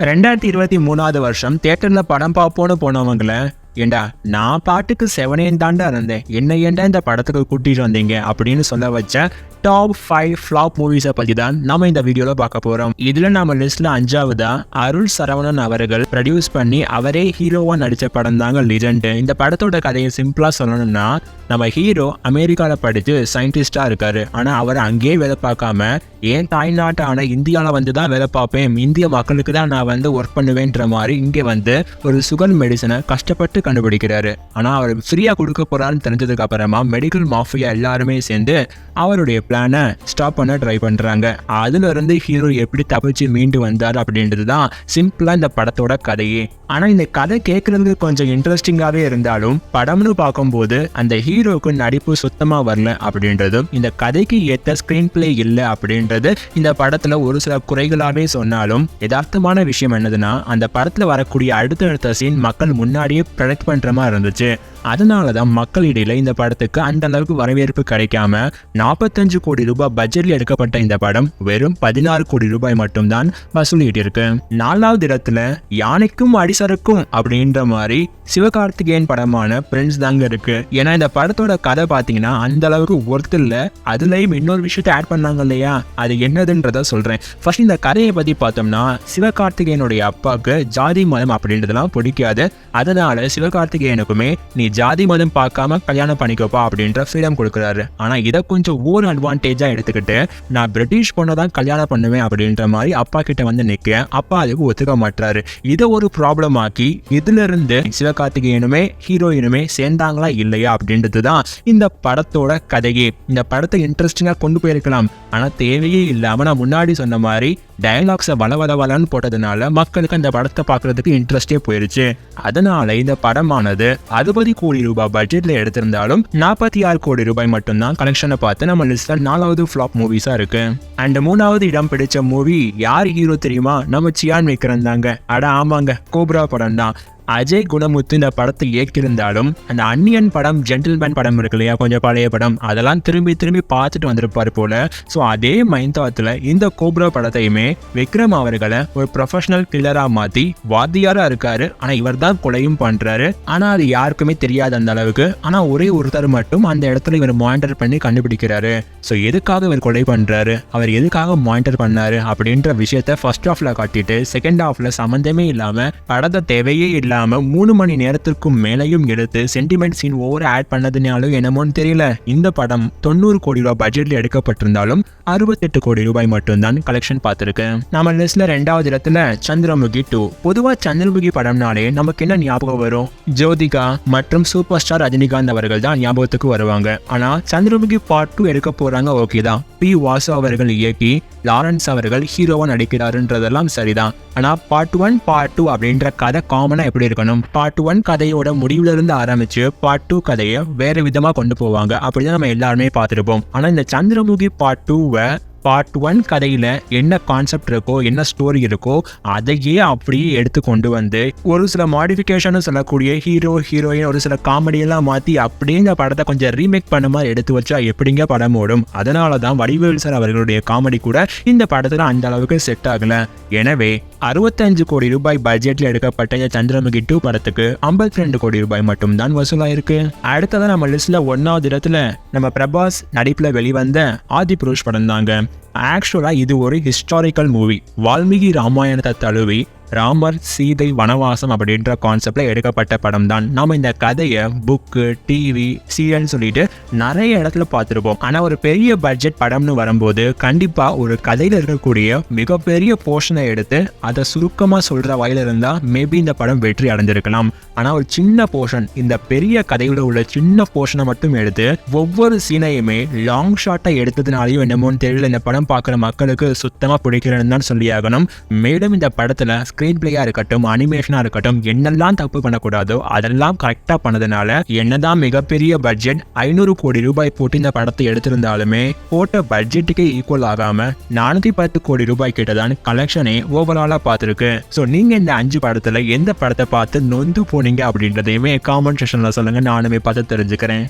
ரெண்டாயிரத்தி இருபத்தி மூணாவது வருஷம் தேட்டரில் படம் பார்ப்போன்னு போனவங்கள ஏண்டா நான் பாட்டுக்கு செவனேன் தாண்டா இருந்தேன்? என்ன ஏண்டா இந்த படத்துக்கு கூட்டிட்டு வந்தீங்க? அப்படின்னு சொல்ல வச்ச டாப் ஃபைவ் ஃப்ளாப் மூவிஸை பற்றி தான் நம்ம இந்த வீடியோவில் பார்க்க போகிறோம் இதில் நம்ம லிஸ்ட்டில் அஞ்சாவதா அருள் சரவணன் அவர்கள் ப்ரொடியூஸ் பண்ணி அவரே ஹீரோவாக நடித்த படம் தாங்க லிஜெண்டு இந்த படத்தோட கதையை சிம்பிளாக சொல்லணும்னா நம்ம ஹீரோ அமெரிக்காவில் படித்து சயின்டிஸ்டாக இருக்கார். ஆனால் அவர் அங்கேயே வேலை பார்க்காம ஏன் தாய்நாட்டான இந்தியாவில் வந்து தான் வேலை பார்ப்பேன்? இந்திய மக்களுக்கு தான் நான் வந்து ஒர்க் பண்ணுவேன்ற மாதிரி இங்கே வந்து ஒரு சுகர் மெடிசனை கஷ்டப்பட்டு கண்டுபிடிக்கிறாரு. ஆனால் அவர் ஃப்ரீயாக கொடுக்க போகிறான்னு தெரிஞ்சதுக்கு அப்புறமா மெடிக்கல் மாஃபியா எல்லாருமே சேர்ந்து அவருடைய பிளானை ஸ்டாப் பண்ண ட்ரை பண்ணுறாங்க அதுலேருந்து ஹீரோ எப்படி தப்பிச்சு மீண்டு வந்தார் அப்படின்றது தான் சிம்பிளாக இந்த படத்தோட கதையே. ஆனால் இந்த கதை கேட்குறதுக்கு கொஞ்சம் இன்ட்ரெஸ்டிங்காகவே இருந்தாலும் படம்னு பார்க்கும்போது அந்த ஹீரோவுக்கு நடிப்பு சுத்தமாக வரல அப்படின்றதும் இந்த கதைக்கு ஏற்ற ஸ்க்ரீன் பிளே இல்லை அப்படின்றது இந்த படத்தில் ஒரு சில குறைகளாகவே சொன்னாலும் யதார்த்தமான விஷயம் என்னதுன்னா அந்த படத்தில் வரக்கூடிய அடுத்தடுத்த சீன் மக்கள் முன்னாடியே கலெக்ட் பண்ணுற மாதிரி இருந்துச்சு. அதனால தான் மக்களிடையில இந்த படத்துக்கு அந்த அளவுக்கு வரவேற்பு கிடைக்காம நாற்பத்தஞ்சு கோடி ரூபாய் பட்ஜெட்ல எடுக்கப்பட்ட இந்த படம் வெறும் பதினாறு கோடி ரூபாய் மட்டும்தான் வசூலிட்டு இருக்கு நாலாவது இடத்துல யானைக்கும் அடிசரக்கும் அப்படின்ற மாதிரி சிவகார்த்திகேயன் படமான பிரின்ஸ் தாங்க இருக்கு. ஏன்னா இந்த படத்தோட கதை பார்த்தீங்கன்னா அந்த அளவுக்கு ஒர்த் இல்ல. அதுலயும் இன்னொரு விஷயத்தை ஆட் பண்ணாங்க இல்லையா? அது என்னதுன்றத சொல்றேன். ஃபர்ஸ்ட் இந்த கதையை பத்தி பார்த்தோம்னா சிவகார்த்திகேயனுடைய அப்பாவுக்கு ஜாதி மதம் அப்படின்றதெல்லாம் பிடிக்காது. அதனால சிவகார்த்திகேயனுக்குமே நீ ஜாதி மதம் பார்க்காம கல்யாணம் பண்ணிக்கோப்பா அப்படின்ற ஃப்ரீடம் கொடுக்குறாரு. ஆனால் இதை கொஞ்சம் ஓர் அட்வான்டேஜாக எடுத்துக்கிட்டு நான் பிரிட்டிஷ் பொண்ணை தான் கல்யாணம் பண்ணுவேன் அப்படின்ற மாதிரி அப்பா கிட்ட வந்து நிற்க அப்பா அதுக்கு ஒத்துக்க மாட்டாரு இதை ஒரு ப்ராப்ளம் ஆக்கி இதுலருந்து சிவகார்த்திகேயனுமே ஹீரோயினுமே சேர்ந்தாங்களா இல்லையா அப்படின்றது தான் இந்த படத்தோட கதையே. இந்த படத்தை இன்ட்ரெஸ்டிங்காக கொண்டு போயிருக்கலாம். ஆனால் தேவையே இல்லாமல் நான் முன்னாடி சொன்ன மாதிரி டயலாக்ஸை வள வள வளன்னு போட்டதுனால மக்களுக்கு அந்த படத்தை பார்க்கறதுக்கு இன்ட்ரெஸ்டே போயிருச்சு. அதனால இந்த படமானது அறுபது கோடி ரூபாய் பட்ஜெட்ல எடுத்திருந்தாலும் நாற்பத்தி ஆறு கோடி ரூபாய் மட்டும்தான் கலெக்ஷனை பார்த்து நம்ம லிஸ்ட்ல நாலாவது ஃப்ளாப் மூவிஸா இருக்கு. அண்ட் மூணாவது இடம் பிடிச்ச மூவி யார் ஹீரோ தெரியுமா? நம்ம சியான் விக்ரம் தாங்க. அட ஆமாங்க கோப்ரா படம் தான் அஜய் குணமுத்து இந்த படத்தை இயக்கியிருந்தாலும் அந்த அன்னியன் படம் ஜென்டில்மேன் படம் இருக்கு இல்லையா கொஞ்சம் பழைய படம் அதெல்லாம் திரும்பி திரும்பி பார்த்துட்டு வந்திருப்பார் போல. ஸோ அதே மைண்ட் தாத்தில் இந்த கோப்ரா படத்தையுமே விக்ரம் அவர்களை ஒரு ப்ரொஃபஷனல் கில்லராக மாற்றி வாத்தியாராக இருக்காரு. ஆனால் இவர் தான் கொலையும் பண்ணுறாரு ஆனால் அது யாருக்குமே தெரியாது அந்த அளவுக்கு. ஆனால் ஒரே ஒருத்தர் மட்டும் அந்த இடத்துல இவர் மானிட்டர் பண்ணி கண்டுபிடிக்கிறாரு. ஸோ எதுக்காக இவர் கொலை பண்ணுறாரு அவர் எதுக்காக மானிட்டர் பண்ணாரு? அப்படின்ற விஷயத்த ஃபர்ஸ்ட் ஆஃபில் காட்டிட்டு செகண்ட் ஹாஃபில் சம்மந்தமே இல்லாமல் படத்தை தேவையே இல்லாமல் மூணு மணி நேரத்திற்கும் மேலையும் எடுத்து சென்டிமெண்ட் சீன் ஓவர் ஆட் பண்ணதுனாலும் என்னமோன்னு தெரியல. இந்த படம் தொண்ணூறு கோடி ரூபாய் பட்ஜெட்ல எடுக்கப்பட்டிருந்தாலும் அறுபத்தெட்டு கோடி ரூபாய் மட்டும்தான் கலெக்ஷன் பார்த்துருக்கு நம்ம லிஸ்ட்ல ரெண்டாவது இடத்துல சந்திரமுகி டூ பொதுவாக சந்திரமுகி படம்னாலே நமக்கு என்ன ஞாபகம் வரும்? ஜோதிகா மற்றும் சூப்பர் ஸ்டார் ரஜினிகாந்த் அவர்கள் தான் ஞாபகத்துக்கு வருவாங்க. ஆனா சந்திரமுகி பார்ட் டூ எடுக்க போறாங்க ஓகே தான். பி வாசு அவர்கள் இயக்கி லாரன்ஸ் அவர்கள் ஹீரோவா நடிக்கிறாருன்றதெல்லாம் சரிதான். ஆனால் பார்ட் ஒன் பார்ட் டூ அப்படின்ற கதை காமனாக எப்படி இருக்கணும்? பார்ட் ஒன் கதையோட முடிவுல இருந்து ஆரம்பிச்சு பார்ட் டூ கதையை வேற விதமாக கொண்டு போவாங்க. அப்படிதான் நம்ம எல்லாருமே பார்த்துருப்போம். ஆனால் இந்த சந்திரமுகி பார்ட் டூவை பார்ட் ஒன் கதையில் என்ன கான்செப்ட் இருக்கோ என்ன ஸ்டோரி இருக்கோ அதையே அப்படியே எடுத்து கொண்டு வந்து ஒரு சில மாடிஃபிகேஷனும் சொல்லக்கூடிய ஹீரோ ஹீரோயின் ஒரு சில காமெடியெல்லாம் மாற்றி அப்படியே இந்த படத்தை கொஞ்சம் ரீமேக் பண்ண மாதிரி எடுத்து வச்சா எப்படிங்க படம் ஓடும்? அதனால தான் வடிவேல் சார் அவர்களுடைய காமெடி கூட இந்த படத்தில் அந்த அளவுக்கு செட் ஆகல. எனவே அறுபத்தஞ்சு கோடி ரூபாய் பட்ஜெட்டில் எடுக்கப்பட்ட இந்த சந்திரமுகி டூ படத்துக்கு ஐம்பத்தி ரெண்டு கோடி ரூபாய் மட்டும்தான் வசூலாயிருக்கு. அடுத்ததான் நம்ம லிஸ்ட்ல ஒன்னாவது இடத்துல நம்ம பிரபாஸ் நடிப்பில் வெளிவந்த ஆதி புருஷ் படம் தாங்க ஆக்சுவலாக இது ஒரு ஹிஸ்டாரிக்கல் மூவி வால்மீகி ராமாயணத்தை தழுவி ராமர் சீதை வனவாசம் அப்படின்ற கான்செப்டில் எடுக்கப்பட்ட படம் தான் நாம் இந்த கதையை புக்கு டிவி சீரியல்னு சொல்லிட்டு நிறைய இடத்துல பார்த்துருப்போம். ஆனால் ஒரு பெரிய பட்ஜெட் படம்னு வரும்போது கண்டிப்பாக ஒரு கதையில் இருக்கக்கூடிய மிகப்பெரிய போர்ஷனை எடுத்து அதை சுருக்கமாக சொல்கிற வகையில் இருந்தால் மேபி இந்த படம் வெற்றி அடைஞ்சிருக்கலாம் ஆனால் ஒரு சின்ன போர்ஷன் இந்த பெரிய கதையோட உள்ள சின்ன போர்ஷனை மட்டும் எடுத்து ஒவ்வொரு சீனையுமே லாங் ஷாட்டை எடுத்ததுனாலையும் என்னமோன்னு தெரியல. இந்த படம் பார்க்குற மக்களுக்கு சுத்தமாக பிடிக்கிறேன்னு தான் சொல்லியாகணும். மேலும் இந்த படத்தில் ஸ்க்ரீன் பிளேயாக இருக்கட்டும் அனிமேஷனாக இருக்கட்டும் என்னெல்லாம் தப்பு பண்ணக்கூடாதோ அதெல்லாம் கரெக்டாக பண்ணதுனால என்னதான் மிகப்பெரிய பட்ஜெட் ஐநூறு கோடி ரூபாய் போட்டு இந்த படத்தை எடுத்திருந்தாலுமே போட்ட பட்ஜெட்டுக்கே ஈக்குவல் ஆகாமல் நானூற்றி பத்து கோடி ரூபாய் கிட்ட தான் கலெக்ஷனே ஓவராலாக பார்த்துருக்கு. ஸோ நீங்கள் இந்த அஞ்சு படத்தில் எந்த படத்தை பார்த்து நொந்து போனீங்க அப்படின்றதையுமே காமெண்ட் செஷனில் சொல்லுங்கள் நானுமே பார்த்து தெரிஞ்சுக்கிறேன்.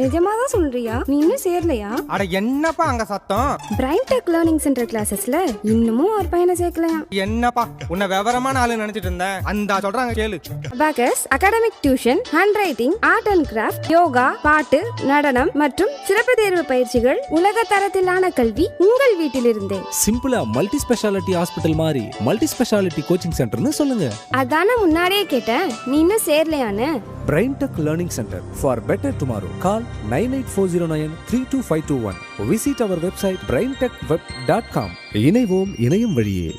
நிஜமா தான் சொல்றியா? நீ இன்னும் சேரலையா? அட என்னப்பா அங்க சத்தம்? பிரைன் டெக் லேர்னிங் சென்டர் கிளாஸஸ்ல இன்னமும் ஒரு பையனை சேர்க்கலையா என்னப்பா உன்னை விவரமான ஆளு நினைச்சிட்டு இருந்தேன். அந்த சொல்றாங்க கேளு. Abacus academic tuition handwriting art and craft yoga பாட்டு நடனம் மற்றும் சிறப்பு தேர்வு பயிற்சிகள் உலக தரத்திலான கல்வி உங்கள் வீட்டிலிருந்தே. சிம்பிளா மல்டி ஸ்பெஷாலிட்டி ஹாஸ்பிட்டல் மாதிரி மல்டி ஸ்பெஷாலிட்டி கோச்சிங் சென்டர்னு சொல்லுங்க. அதானே முன்னாடியே கேட்டேன். நீ இன்னும் சேரலையான்னு. Brain Tech learning centre for better tomorrow call nine eight four zero nine three two five two one. Visit our website Brain Tech web dot com இணைவோம் இணையம் வழியே.